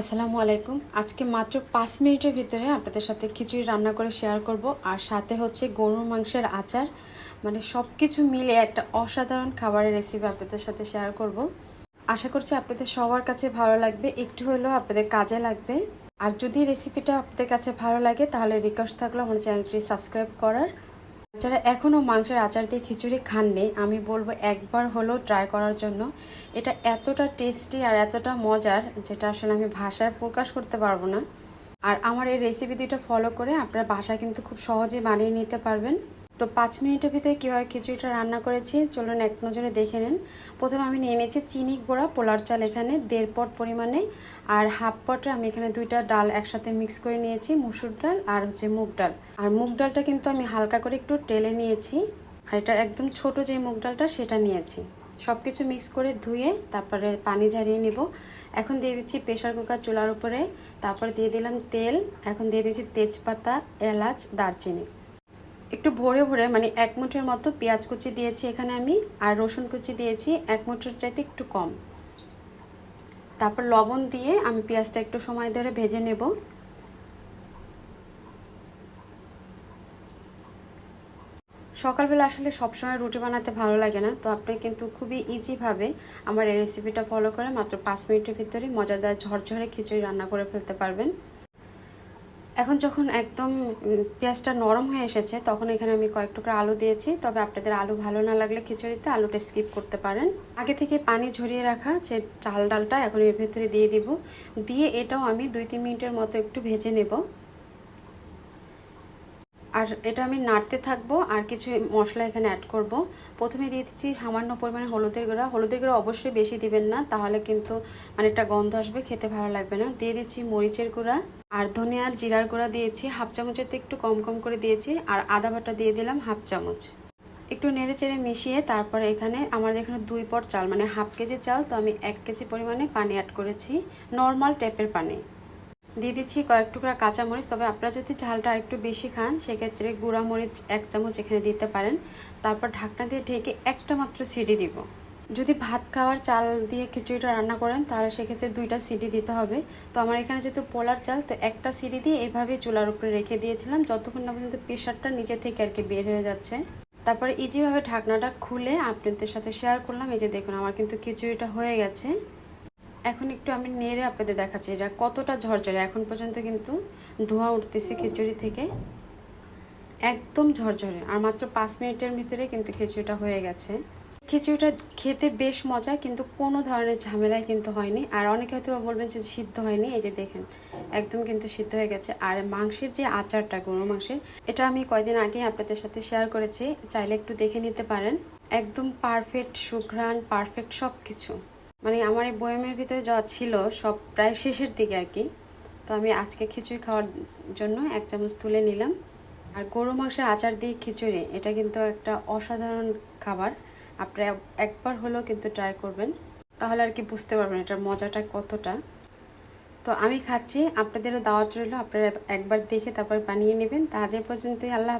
আসসালামু আলাইকুম। আজকে মাত্র পাঁচ মিনিটের ভিতরে আপনাদের সাথে খিচুড়ি রান্না করে শেয়ার করব। আর সাথে হচ্ছে গরুর মাংসের আচার। মানে সব কিছু মিলে একটা অসাধারণ খাবারের রেসিপি আপনাদের সাথে শেয়ার করব। আশা করছি আপনাদের সবার কাছে ভালো লাগবে। একটু হলেও আপনাদের কাজে লাগবে। আর যদি রেসিপিটা আপনাদের কাছে ভালো লাগে, তাহলে রিকোয়েস্ট থাকল আমার চ্যানেলটি সাবস্ক্রাইব করার। যারা এখনও মাংসের আচার দিয়ে খিচুড়ি খাননি, আমি বলব একবার হলেও ট্রাই করার জন্য। এটা এতটা টেস্টি আর এতটা মজার যেটা আসলে আমি ভাষায় প্রকাশ করতে পারব না। আর আমার এই রেসিপি দুইটা ফলো করে আপনার বাসায় কিন্তু খুব সহজেই বানিয়ে নিতে পারবেন। তো পাঁচ মিনিটের ভিতরে কীভাবে খিচুড়িটা রান্না করেছি। চলুন এক নজরে দেখে নিন। প্রথমে আমি নিয়ে নিয়েছি চিনি গোড়া পোলার চাল এখানে, দেড় পট পরিমাণে। আর হাফ পটে আমি এখানে দুইটা ডাল একসাথে মিক্স করে নিয়েছি, মুসুর ডাল আর হচ্ছে মুগ ডাল। আর মুগ ডালটা কিন্তু আমি হালকা করে একটু টেলে নিয়েছি। আর এটা একদম ছোট যে মুগ ডালটা, সেটা নিয়েছি। সব কিছু মিক্স করে ধুয়ে তারপরে পানি ঝারিয়ে নেব। এখন দিয়ে দিচ্ছি প্রেশার কুকার চুলার উপরে। তারপরে দিয়ে দিলাম তেল। এখন দিয়ে দিচ্ছি তেজপাতা, এলাচ, দারচিনি। একটু ভরে ভরে মানে এক মুঠের মতো পেঁয়াজ কুচি দিয়েছি এখানে আমি, আর রসুন কুচি দিয়েছি, এক মুঠের চাইতে একটু কম। তারপর লবণ দিয়ে আমি পেঁয়াজটা একটু সময় ধরে ভেজে নেব। সকালবেলা আসলে সবসময় রুটি বানাতে ভালো লাগে না, তো আপনি কিন্তু খুবই ইজিভাবে আমার এই রেসিপিটা ফলো করে মাত্র পাঁচ মিনিটের ভিতরে মজাদার ঝরঝরে খিচুড়ি রান্না করে ফেলতে পারবেন। এখন যখন একদম পেঁয়াজটা নরম হয়ে এসেছে, তখন এখানে আমি কয়েক টুকরা আলু দিয়েছি। তবে আপনাদের আলু ভালো না লাগলে খিচুড়িতে আলুটা স্কিপ করতে পারেন। আগে থেকে পানি ঝরিয়ে রাখা যে চাল ডালটা এখন এর ভেতরে দিয়ে দিব। দিয়ে এটাও আমি দুই তিন মিনিটের মতো একটু ভেজে নেব। আর এটা আমি নাড়তে থাকব আর কিছু মশলা এখানে অ্যাড করব। প্রথমে দিয়ে দিচ্ছি সামান্য পরিমাণে হলুদের গুঁড়া। হলুদের গুঁড়া অবশ্যই বেশি দিবেন না, তাহলে কিন্তু মানে একটা গন্ধ আসবে, খেতে ভালো লাগবে না। দিয়ে দিচ্ছি মরিচের গুঁড়া আর ধনিয়ার জিরার গুঁড়া দিয়েছি। হাফ চামচের তো একটু কম কম করে দিয়েছি আর আদা বাটা দিয়ে দিলাম হাফ চামচ। একটু নেড়ে চেড়ে মিশিয়ে তারপরে এখানে আমার এখানে দুই পট চাল মানে হাফ কেজি চাল, তো আমি এক কেজি পরিমাণে পানি অ্যাড করেছি। নর্মাল টাইপের পানি। দিয়ে দিচ্ছি কয়েক টুকরা কাঁচামরিচ। তবে আপনারা যদি ঝালটা একটু বেশি খান, সেক্ষেত্রে গুঁড়া মরিচ এক চামচ এখানে দিতে পারেন। তারপর ঢাকনা দিয়ে ঢেকে একটা মাত্র সিডি দিব। যদি ভাত খাওয়ার চাল দিয়ে খিচুড়িটা রান্না করেন, তাহলে সেক্ষেত্রে দুইটা সিডি দিতে হবে। তো আমার এখানে যেহেতু পোলার চাল, তো একটা সিডি দিয়ে এভাবে চুলার উপরে রেখে দিয়েছিলাম, যতক্ষণ না পর্যন্ত প্রেশারটা নিচে থেকে আর কি বের হয়ে যাচ্ছে। তারপরে ইজিভাবে ঢাকনাটা খুলে আপনাদের সাথে শেয়ার করলাম, এই যে দেখুন আমার কিন্তু খিচুড়িটা হয়ে গেছে। এখন একটু আমি নেড়ে আপনাদের দেখাচ্ছি, এটা কতটা ঝরঝরে। এখন পর্যন্ত কিন্তু ধোঁয়া উঠতেছে খিচুড়ি থেকে। একদম ঝরঝরে। আর মাত্র পাঁচ মিনিটের ভিতরে কিন্তু খিচুড়িটা হয়ে গেছে। খিচুড়িটা খেতে বেশ মজা, কিন্তু কোনো ধরনের ঝামেলায় কিন্তু হয়নি। আর অনেকে হয়তো বলবেন যে সিদ্ধ হয়নি। এই যে দেখেন, একদম কিন্তু সিদ্ধ হয়ে গেছে। আর মাংসের যে আচারটা, গরুর মাংসের, এটা আমি কয়দিন আগে আপনাদের সাথে শেয়ার করেছি। চাইলে একটু দেখে নিতে পারেন। একদম পারফেক্ট সুঘ্রাণ পারফেক্ট সব কিছু মানে আমার এই বয়ামের ভিতরে যা ছিল সব প্রায় শেষের দিকে আর কি। তো আমি আজকে খিচুড়ি খাওয়ার জন্য এক চামচ তুলে নিলাম। আর গরু মাংসের আচার দিয়ে খিচুড়ি, এটা কিন্তু একটা অসাধারণ খাবার। আপনারা একবার হলেও কিন্তু ট্রাই করবেন। তাহলে আর কি বুঝতে পারবেন এটার মজাটা কতটা। তো আমি খাচ্ছি, আপনাদেরও দাওয়াত রইল, আপনারা একবার দেখে তারপর বানিয়ে নেবেন। তা আজ পর্যন্তই, আল্লাহ